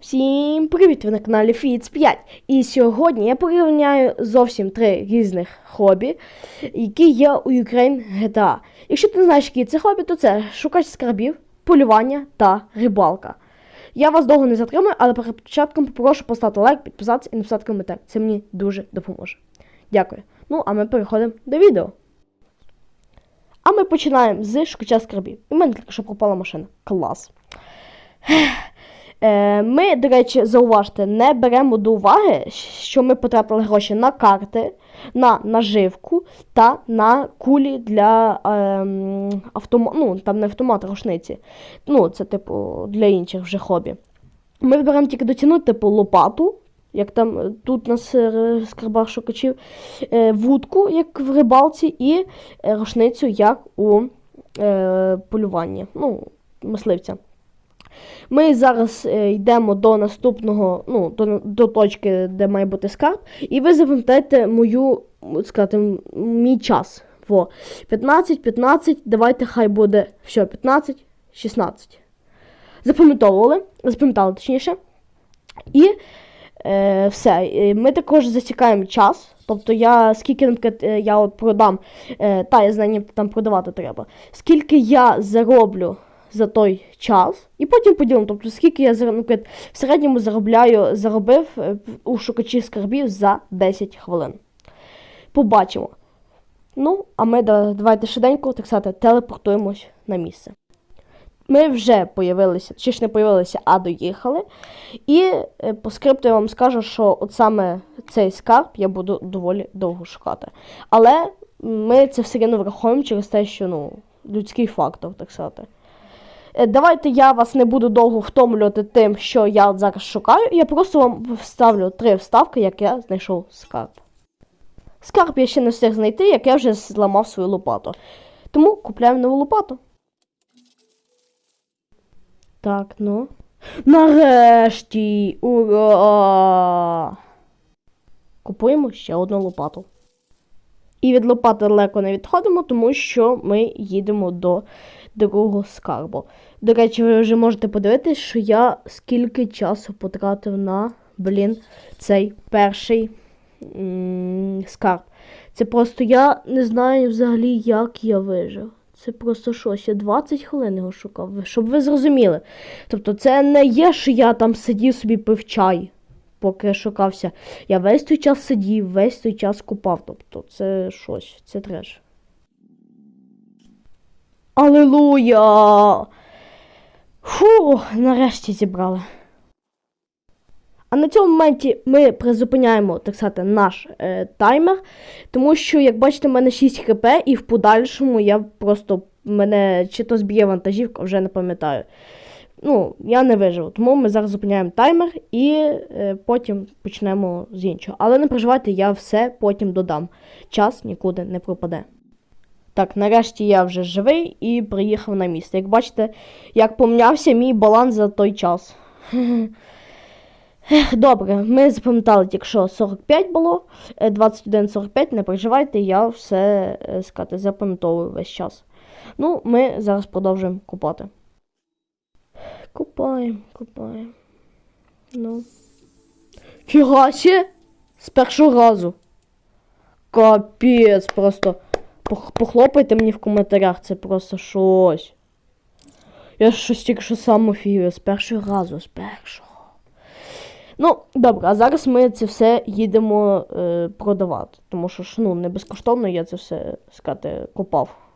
Всім привіт! Ви на каналі Фіц 5. І сьогодні я порівняю зовсім три різних хобі, які є у Ukraine GTA. Якщо ти не знаєш, які це хобі, то це шукач скарбів, полювання та рибалка. Я вас довго не затримую, але перед початком попрошу поставити лайк, підписатися і написати коментар. Це мені дуже допоможе. Дякую. Ну, а ми переходимо до відео. А ми починаємо з шукача скарбів. У мене тільки що пропала машина. Клас. Е, Ми, до речі, зауважте, не беремо до уваги, що ми потратили гроші на карти, на наживку та на кулі для ем, автомат, ну, там не автомат, рушниці. Ну, це, типу, для інших вже хобі. Ми беремо тільки дотягнути, типу, лопату, як там е, тут на с- скарбах шукачів, е, вудку, як в рибалці, і е, рушницю, як у е, полюванні. Ну, мисливця. Ми зараз е, йдемо до наступного, ну, до, до точки, де має бути скарб, і ви запам'ятаєте мою, сказати, мій час. Во. 15, 15, давайте хай буде все, 15, 16. Запам'ятовували, запам'ятали точніше. І е, все. Ми також засікаємо час. Тобто я скільки, наприклад, е, я от продам, е, та я знаю, там продавати треба. Скільки я зароблю за той час, і потім поділимо. Тобто, скільки я наприклад, в середньому заробляю, заробив е, у шукачі скарбів за 10 хвилин. Побачимо. Ну, а ми давайте швиденько, так сказати, телепортуємось на місце. Ми вже появилися, чи ж не появилися, а доїхали. І е, по скрипту я вам скажу, що от саме цей скарб я буду доволі довго шукати. Але ми це все одно враховуємо через те, що ну, людський фактор, так сказати. Е, Давайте я вас не буду довго втомлювати тим, що я зараз шукаю. Я просто вам вставлю три вставки, як я знайшов скарб. Скарб я ще не встиг знайти, як я вже зламав свою лопату. Тому купляємо нову лопату. Так, ну. Нарешті! Ура! Купуємо ще одну лопату. І від лопати далеко не відходимо, тому що ми їдемо до другого скарбу. До речі, ви вже можете подивитись, що я скільки часу потратив на, блін, цей перший скарб. Це просто я не знаю взагалі, як я вижив. Це просто щось. Я 20 хвилин його шукав, щоб ви зрозуміли. Тобто, це не є, що я там сидів собі пив чай, поки шукався. Я весь той час сидів, весь той час купав. Тобто, це щось, це треш. Алілуя! Фу, нарешті зібрали. А на цьому моменті ми призупиняємо, так сказати, наш е, таймер, тому що, як бачите, в мене 6 хп, і в подальшому я просто мене чи то зб'є вантажівка, вже не пам'ятаю. Ну, я не виживу. Тому ми зараз зупиняємо таймер і е, потім почнемо з іншого. Але не переживайте, я все потім додам. Час нікуди не пропаде. Так, нарешті я вже живий і приїхав на місце. Як бачите, як помнявся мій баланс за той час. Добре, ми запам'ятали тільки що 45 було, е, 21-45, не переживайте, я все е, сказати, запам'ятовую весь час. Ну, ми зараз продовжуємо купати. Купаємо, купаємо. Ну. Фігасі! З першого разу. Капець, просто. Похлопайте мені в коментарях, це просто щось. Я щось тільки що сам офігію, з першого разу, з першого. Ну, добре, а зараз ми це все їдемо е, продавати. Тому що ж, ну, не безкоштовно я це все сказати, купав.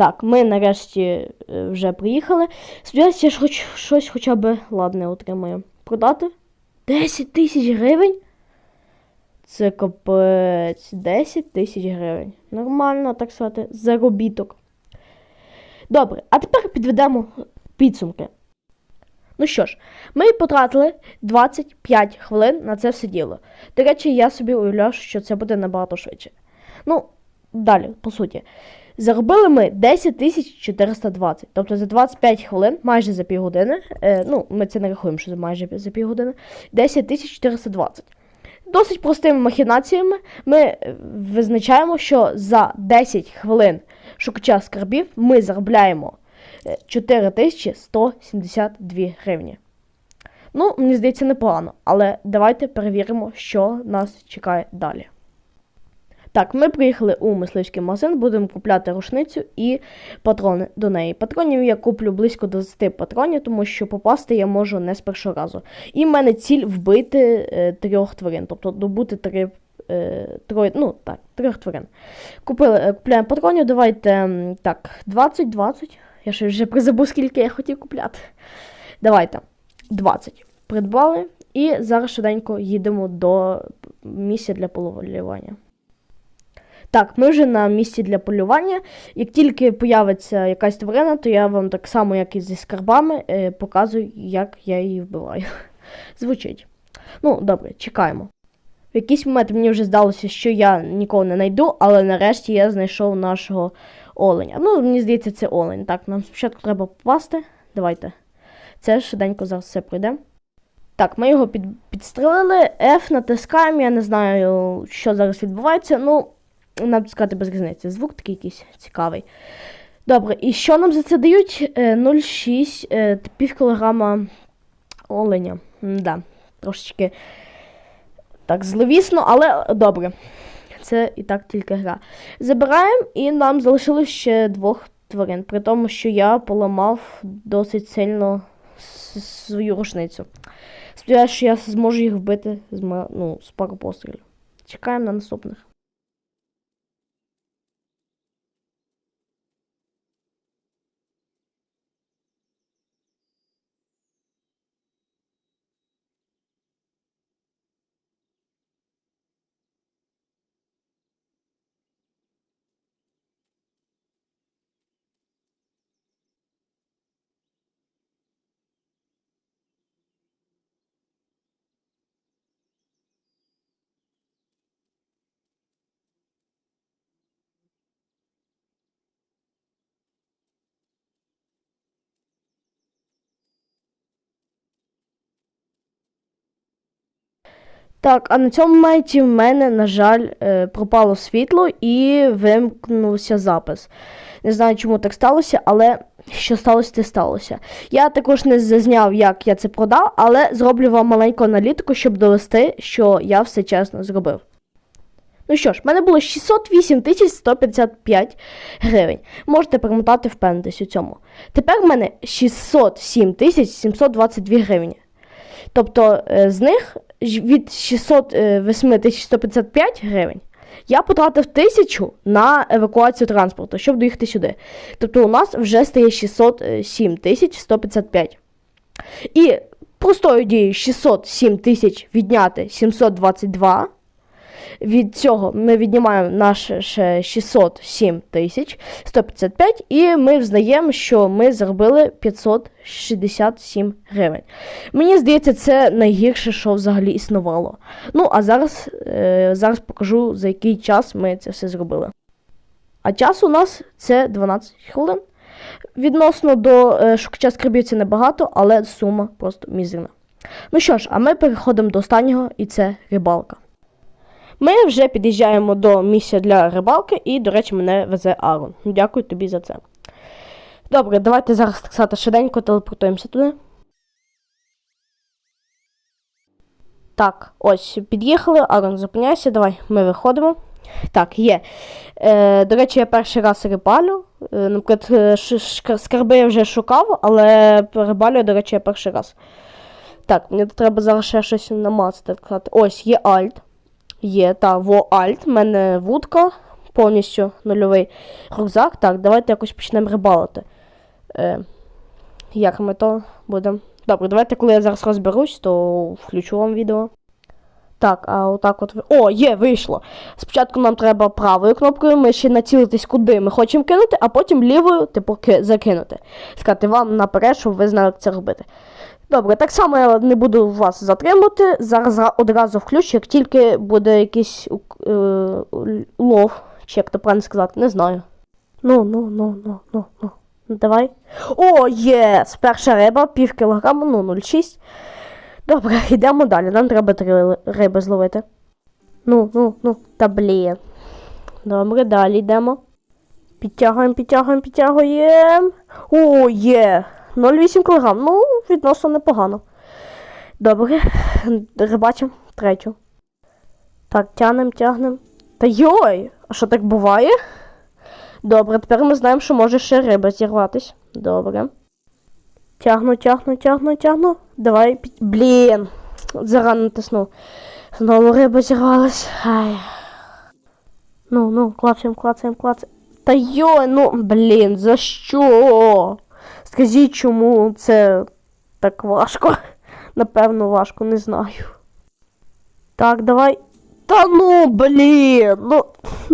Так, ми нарешті е, вже приїхали. Сподіваюся, я ж хоч щось хоча б ладне отримаю. Продати? 10 тисяч гривень? Це капець. 10 тисяч гривень. Нормально, так сказати, заробіток. Добре, а тепер підведемо підсумки. Ну що ж, ми потратили 25 хвилин на це все діло. До речі, я собі уявляв, що це буде набагато швидше. Ну, далі, по суті. Заробили ми 10 тисяч 420. Тобто за 25 хвилин, майже за півгодини, е, ну, ми це не рахуємо, що за майже за півгодини, 10 тисяч 420. Досить простими махінаціями ми е, визначаємо, що за 10 хвилин шукача скарбів ми заробляємо е, 4172 гривні. Ну, мені здається, непогано. Але давайте перевіримо, що нас чекає далі. Так, ми приїхали у мисливський магазин, будемо купляти рушницю і патрони до неї. Патронів я куплю близько 20 патронів, тому що попасти я можу не з першого разу. І в мене ціль вбити е, трьох тварин, тобто добути три. е, Троє, ну так, трьох тварин. Купили, е, купляємо патронів, давайте так, 20-20. Я ще вже призабув, скільки я хотів купляти. Давайте. 20. Придбали. І зараз швиденько їдемо до місця для полювання. Так, ми вже на місці для полювання. Як тільки появиться якась тварина, то я вам так само, як і зі скарбами, е, показую, як я її вбиваю. Звучить. Ну, добре, чекаємо. В якийсь момент мені вже здалося, що я нікого не знайду, але нарешті я знайшов нашого оленя. Ну, мені здається, це олень. Так, нам спочатку треба попасти. Давайте. Це швиденько зараз все пройде. Так, ми його під, підстрелили, F натискаємо, я не знаю, що зараз відбувається. Ну, натискати без різниці. Звук такий якийсь цікавий. Добре, і що нам за це дають? Е, 0,6 е, пів кілограма оленя. Да, трошечки так зловісно, але добре. Це і так тільки гра. Забираємо, і нам залишилось ще двох тварин, при тому, що я поламав досить сильно свою рушницю. Сподіваюся, що я зможу їх вбити з, ну, з пару пострілів. Чекаємо на наступних. Так, а на цьому моменті в мене, на жаль, е, пропало світло і вимкнувся запис. Не знаю, чому так сталося, але що сталося, те сталося. Я також не зазняв, як я це продав, але зроблю вам маленьку аналітику, щоб довести, що я все чесно зробив. Ну що ж, в мене було 608 155 гривень. Можете перемотати, впевнитись у цьому. Тепер в мене 607 722 гривні. Тобто е, з них від 608 155 гривень я потратив тисячу на евакуацію транспорту, щоб доїхати сюди. Тобто у нас вже стає 607 155. І простою дією 607 тисяч відняти 722. Від цього ми віднімаємо наше ще 607 тисяч 155 і ми взнаємо, що ми заробили 567 гривень. Мені здається, це найгірше, що взагалі існувало. Ну, а зараз, е, зараз покажу, за який час ми це все зробили. А час у нас це 12 хвилин. Відносно до е, шукача скарбів це небагато, але сума просто мізерна. Ну що ж, а ми переходимо до останнього, і це рибалка. Ми вже під'їжджаємо до місця для рибалки, і, до речі, мене везе Арон. Дякую тобі за це. Добре, давайте зараз так сказати швиденько телепортуємося туди. Так, ось, під'їхали, Арон, зупиняйся, давай, ми виходимо. Так, є. Е, до речі, я перший раз рибалю. Е, наприклад, е, скарби я вже шукав, але рибалю, до речі, я перший раз. Так, мені треба зараз ще щось намацати. Ось, є альт. Є, та, во альт. У мене вудка, повністю нульовий рюкзак. Так, давайте якось почнемо рибалити. Е, як ми то будемо? Добре, давайте, коли я зараз розберусь, то включу вам відео. Так, а отак от. О, є, вийшло. Спочатку нам треба правою кнопкою, ми ще націлитись, куди ми хочемо кинути, а потім лівою, типу, закинути. Сказати вам наперед, щоб ви знали, як це робити. Добре, так само я не буду вас затримувати. Зараз одразу включу, як тільки буде якийсь е, улов, чи як то правильно сказати, не знаю. Ну, ну, ну, ну, ну, ну. Ну, Давай. О, єс! Перша риба, пів кілограму, ну 0,6. Добре, йдемо далі. Нам треба три риби зловити. Ну, ну, ну, та блін. Добре, далі йдемо. Підтягуємо, підтягуємо, підтягуємо. О, є! 0,8 кг. Ну, відносно непогано. Добре. Рибачимо третю. Так, тягнем, тягнем. Та йой! А що так буває? Добре, тепер ми знаємо, що може ще риба зірватись. Добре. Тягну, тягну, тягну, тягну. Давай. пі- Блін. Зарано натиснув. Знову риба зірвалась. Ай. Ну, ну, клацаємо, клацаємо, клацаємо. Та йой, ну, блін, за що? Скажіть, чому це так важко? Напевно, важко, не знаю. Так, давай. Та ну, блін. Ну,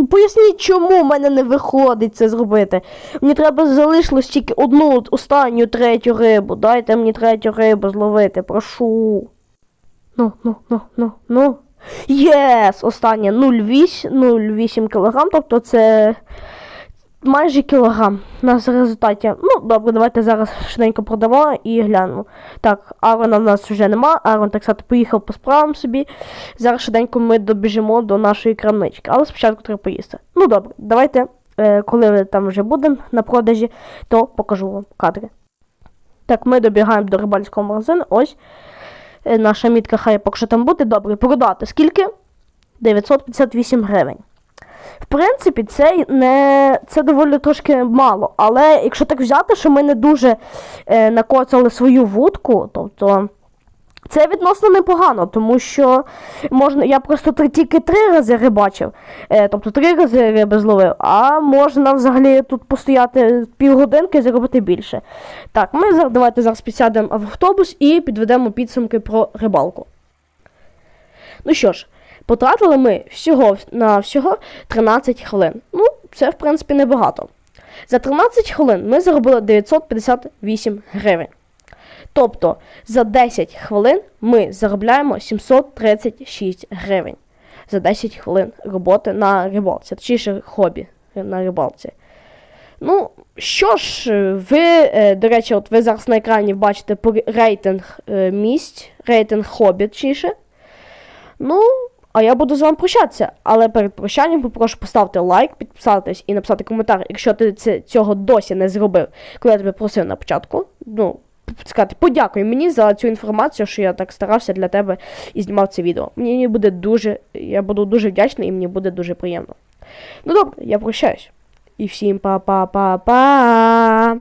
поясніть, чому в мене не виходить це зробити. Мені треба залишилось тільки одну останню третю рибу. Дайте мені третю рибу зловити, прошу. Ну, ну, ну, ну, ну. Єс! Останнє 0,8 0,8 кг, тобто це майже кілограм. У нас в результаті. Ну, добре, давайте зараз швиденько продамо і глянемо. Так, Арона в нас вже нема. Арон, так сказати, поїхав по справам собі. Зараз швиденько ми добіжимо до нашої крамнички. Але спочатку треба поїсти. Ну добре, давайте, е, коли ви там вже будемо на продажі, то покажу вам кадри. Так, ми добігаємо до рибальського магазину. Ось. Е, Наша мітка хай поки що там буде. Добре, продати. Скільки? 958 гривень. В принципі, це не це доволі трошки мало. Але якщо так взяти, що ми не дуже е, накоцали свою вудку, тобто це відносно непогано, тому що можна. Я просто три- тільки три рази рибачив, е, тобто три рази риби зловив, а можна взагалі тут постояти півгодинки і заробити більше. Так, ми давайте зараз підсядемо в автобус і підведемо підсумки про рибалку. Ну що ж, потратили ми всього на всього 13 хвилин. Ну, це в принципі небагато. За 13 хвилин ми заробили 958 гривень. Тобто за 10 хвилин ми заробляємо 736 гривень. За 10 хвилин роботи на рибалці, точніше хобі на рибалці. Ну, що ж, ви, е, до речі, от ви зараз на екрані бачите рейтинг е, місць, рейтинг хобі, точніше. Ну, а я буду з вами прощатися. Але перед прощанням попрошу поставити лайк, підписатись і написати коментар, якщо ти це, цього досі не зробив, коли я тебе просив на початку. Ну, сказати, подякуй мені за цю інформацію, що я так старався для тебе і знімав це відео. Мені буде дуже, я буду дуже вдячний і мені буде дуже приємно. Ну добре, я прощаюсь. І всім па-па-па-па.